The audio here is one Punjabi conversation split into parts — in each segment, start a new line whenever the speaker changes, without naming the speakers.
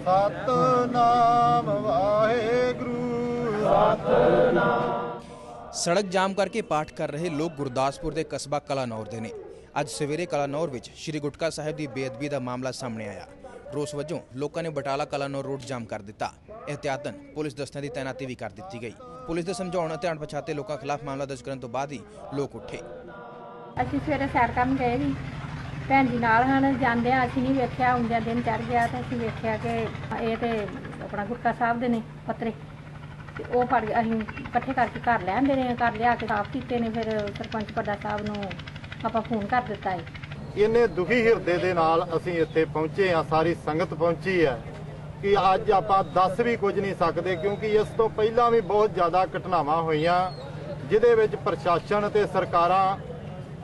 ਸਤਨਾਮ ਵਾਹਿਗੁਰੂ।
ਸੜਕ ਜਾਮ ਕਰਕੇ ਪਾਠ ਕਰ ਰਹੇ ਲੋਕ ਗੁਰਦਾਸਪੁਰ ਦੇ ਕਸਬਾ ਕਲਾਨੌਰ ਦੇ ਨੇ। ਅੱਜ ਸਵੇਰੇ ਕਲਾਨੌਰ ਵਿੱਚ ਸ਼੍ਰੀ ਗੁਟਕਾ ਸਾਹਿਬ ਦੀ ਬੇਅਦਬੀ ਦਾ ਮਾਮਲਾ ਸਾਹਮਣੇ ਆਇਆ। ਰੋਸ ਵਜੋਂ ਲੋਕਾਂ ਨੇ ਬਟਾਲਾ ਕਲਾਨੌਰ ਰੋਡ ਜਾਮ ਕਰ ਦਿੱਤਾ। ਇhtiyatan ਪੁਲਿਸ ਦਸਤਿਆਂ ਦੀ ਤਾਇਨਾਤੀ ਵੀ ਕਰ ਦਿੱਤੀ ਗਈ। ਪੁਲਿਸ ਦੇ ਸਮਝਾਉਣ ਅਤੇ ਅਣਪਛਾਤੇ ਲੋਕਾਂ ਖਿਲਾਫ ਮਾਮਲਾ ਦਰਜ ਕਰਨ ਤੋਂ ਬਾਅਦ ਹੀ ਲੋਕ ਉੱਠੇ।
ਅਸੀਂ ਸਵੇਰੇ ਸੈਰ ਕਰਨ ਗਏ ਸੀ। ਭੈਣ ਜੀ ਨਾਲ ਹਨ, ਜਾਂਦੇ ਅਸੀਂ ਨਹੀਂ ਵੇਖਿਆ ਹੁੰਦਿਆਂ ਦਿਨ ਚੜ ਗਿਆ ਤਾਂ ਅਸੀਂ ਵੇਖਿਆ ਕਿ ਇਹ ਤੇ ਆਪਣਾ ਗੁਟਕਾ ਸਾਹਿਬ ਦੇ ਨੇ ਪੱਤਰੇ। ਤੇ ਉਹ ਫੜ ਕੇ ਅਸੀਂ ਇਕੱਠੇ ਕਰਕੇ ਘਰ ਲੈ ਆਂਦੇ ਨੇ, ਘਰ ਲਿਆ ਕੇ ਸਾਫ਼ ਕੀਤੇ ਨੇ, ਫਿਰ ਸਰਪੰਚ ਪੱਡਾ ਸਾਹਿਬ ਨੂੰ ਆਪਾਂ ਫੋਨ ਕਰ ਦਿੱਤਾ ਹੈ
ਇੰਨੇ ਦੁਖੀ ਹਿਰਦੇ ਦੇ ਨਾਲ ਅਸੀਂ ਇੱਥੇ ਪਹੁੰਚੇ ਆ ਸਾਰੀ ਸੰਗਤ ਪਹੁੰਚੀ ਹੈ ਕਿ ਅੱਜ ਆਪਾਂ ਦੱਸ ਵੀ ਕੁਝ ਨਹੀਂ ਸਕਦੇ ਕਿਉਂਕਿ ਇਸ ਤੋਂ ਪਹਿਲਾਂ ਵੀ ਬਹੁਤ ਜ਼ਿਆਦਾ ਘਟਨਾਵਾਂ ਹੋਈਆਂ, ਜਿਹਦੇ ਵਿੱਚ ਪ੍ਰਸ਼ਾਸਨ ਤੇ ਸਰਕਾਰਾਂ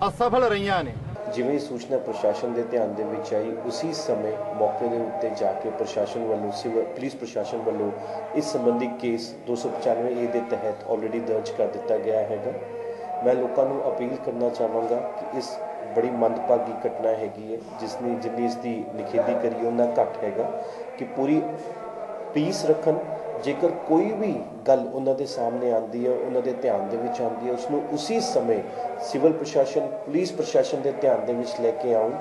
ਅਸਫਲ ਰਹੀਆਂ ਨੇ।
ਜਿਵੇਂ ਹੀ ਸੂਚਨਾ ਪ੍ਰਸ਼ਾਸਨ ਦੇ ਧਿਆਨ ਦੇ ਵਿੱਚ ਆਈ, ਉਸੇ ਸਮੇਂ ਮੌਕੇ ਦੇ ਉੱਤੇ ਜਾ ਕੇ ਪ੍ਰਸ਼ਾਸਨ ਵੱਲੋਂ ਸਿਵਲ, ਪੁਲਿਸ ਪ੍ਰਸ਼ਾਸਨ ਵੱਲੋਂ ਇਸ ਸੰਬੰਧੀ ਕੇਸ 295 ਏ ਦੇ ਤਹਿਤ ਆਲਰੇਡੀ ਦਰਜ ਕਰ ਦਿੱਤਾ ਗਿਆ ਹੈਗਾ। ਮੈਂ ਲੋਕਾਂ ਨੂੰ ਅਪੀਲ ਕਰਨਾ ਚਾਹਾਂਗਾ ਕਿ ਇਸ ਬੜੀ ਮੰਦਭਾਗੀ ਘਟਨਾ ਹੈਗੀ ਹੈ, ਜਿਸ ਨੇ, ਜਿੰਨੀ ਇਸ ਦੀ ਨਿਖੇਧੀ ਕਰੀ ਉਹਨਾਂ ਘੱਟ ਹੈਗਾ ਕਿ ਪੂਰੀ ਪੀਸ ਰੱਖਣ। ਜੇਕਰ ਕੋਈ ਵੀ ਗੱਲ ਉਹਨਾਂ ਦੇ ਸਾਹਮਣੇ ਆਉਂਦੀ ਹੈ, ਉਹਨਾਂ ਦੇ ਧਿਆਨ ਦੇ ਵਿੱਚ ਆਉਂਦੀ ਹੈ ਉਸ ਨੂੰ ਉਸੇ ਸਮੇਂ ਸਿਵਲ ਪ੍ਰਸ਼ਾਸਨ, ਪੁਲਿਸ ਪ੍ਰਸ਼ਾਸਨ ਦੇ ਧਿਆਨ ਦੇ ਵਿੱਚ ਲੈ ਕੇ ਆਉਣ।